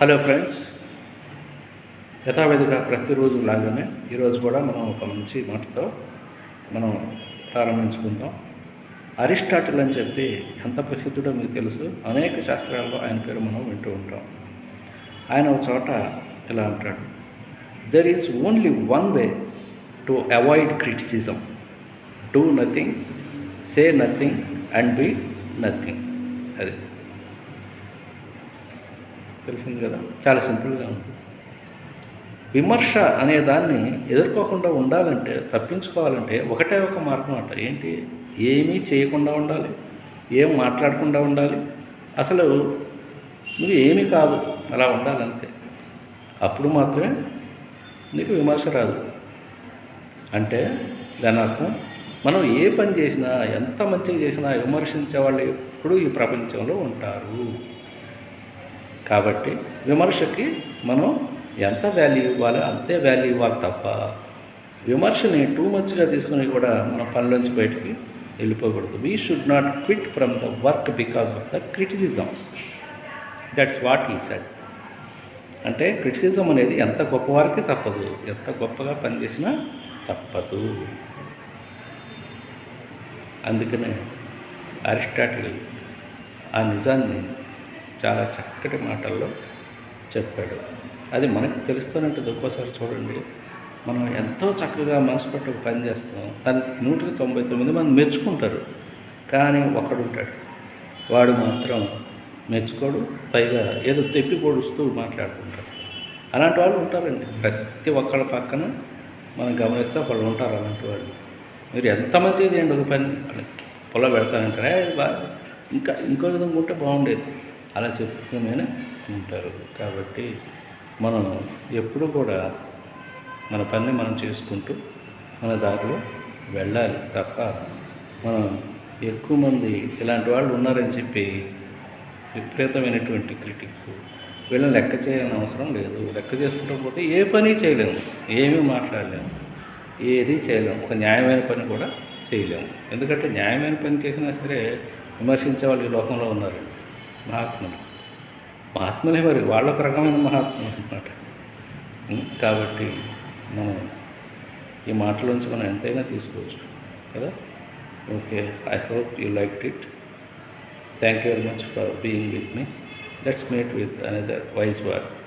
Hello friends యథావిధిగా ప్రతిరోజు లాగానే ఈరోజు కూడా మనం ఒక మంచి మాటతో మనం ప్రారంభించుకుందాం. అరిస్టాటిల్ అని చెప్పి ఎంత ప్రసిద్ధుడో మీకు తెలుసు. అనేక శాస్త్రాల్లో ఆయన పేరు మనం వింటూ ఉంటాం. ఆయన ఒక చోట ఇలా అంటాడు. There is only one way to avoid criticism do nothing say nothing and be nothing అది. తెలిసింది కదా. చాలా సింపుల్గా ఉంది. విమర్శ అనే దాన్ని ఎదుర్కోకుండా ఉండాలంటే తప్పించుకోవాలంటే ఒకటే ఒక మార్గం అంట. ఏంటి? ఏమీ చేయకుండా ఉండాలి. ఏం మాట్లాడకుండా ఉండాలి. అసలు నువ్వు ఏమీ కాదు. అలా ఉండాలంతే. అప్పుడు మాత్రమే నీకు విమర్శ రాదు. అంటే దాని అర్థం మనం ఏ పని చేసినా ఎంత మంచిగా చేసినా విమర్శించే వాళ్ళు ఎప్పుడూ ఈ ప్రపంచంలో ఉంటారు. కాబట్టి విమర్శకి మనం ఎంత వాల్యూ ఇవ్వాలి అంతే వాల్యూ ఇవ్వాలి తప్ప విమర్శని టూ మచ్గా తీసుకుని కూడా మన పనిలోంచి బయటికి వెళ్ళిపోకూడదు. We should not quit from the work because of the criticism that's what he said అంటే క్రిటిసిజం అనేది ఎంత గొప్పవారికి తప్పదు. ఎంత గొప్పగా పనిచేసినా తప్పదు. అందుకనే అరిస్టాటిల్ ఆ నిజాన్ని చాలా చక్కటి మాటల్లో చెప్పాడు. అది మనకు తెలుస్తున్నట్టు ఒక్కోసారి చూడండి. మనం ఎంతో చక్కగా మనసు పెట్టి పని చేస్తాం. దాన్ని నూటికి తొంభై తొమ్మిది మంది మెచ్చుకుంటారు. కానీ ఒక్కడుంటాడు వాడు మాత్రం మెచ్చుకోడు పైగా ఏదో తెప్పి పొడుస్తూ మాట్లాడుతుంటారు అలాంటి వాళ్ళు ఉంటారండి. ప్రతి ఒక్కళ్ళ పక్కన మనం గమనిస్తే ఒకళ్ళు ఉంటారు అలాంటి వాళ్ళు. మీరు ఎంత మంచిగా చేయండి ఒక పని పొలం పెడతానంటారా? ఇది బాగా ఇంకా ఇంకో విధంగా ఉంటే బాగుండేది. అలా చెప్తూనే ఉంటారు. కాబట్టి మనం ఎప్పుడు కూడా మన పని మనం చేసుకుంటూ మన దారిలో వెళ్ళాలి తప్ప మనం ఎక్కువ మంది ఇలాంటి వాళ్ళు ఉన్నారని చెప్పి విపరీతమైనటువంటి క్రిటిక్స్ వీళ్ళని లెక్క చేయని అవసరం లేదు. లెక్క చేసుకుంటూ పోతే ఏ పని చేయలేము. ఏమీ మాట్లాడలేము. ఏది చేయలేము. ఒక న్యాయమైన పని కూడా చేయలేము. ఎందుకంటే న్యాయమైన పని చేసినా సరే విమర్శించే వాళ్ళు ఈ లోకంలో ఉన్నారు మహాత్ములు. మహాత్ములే మరి వాళ్ళ ఒక రకమైన మహాత్ములు అనమాట కాబట్టి మనం ఈ మాటలోంచి మనం ఎంతైనా తీసుకోవచ్చు కదా? Okay I hope you like it. Thank you very much for being with me. Let's meet with another wise word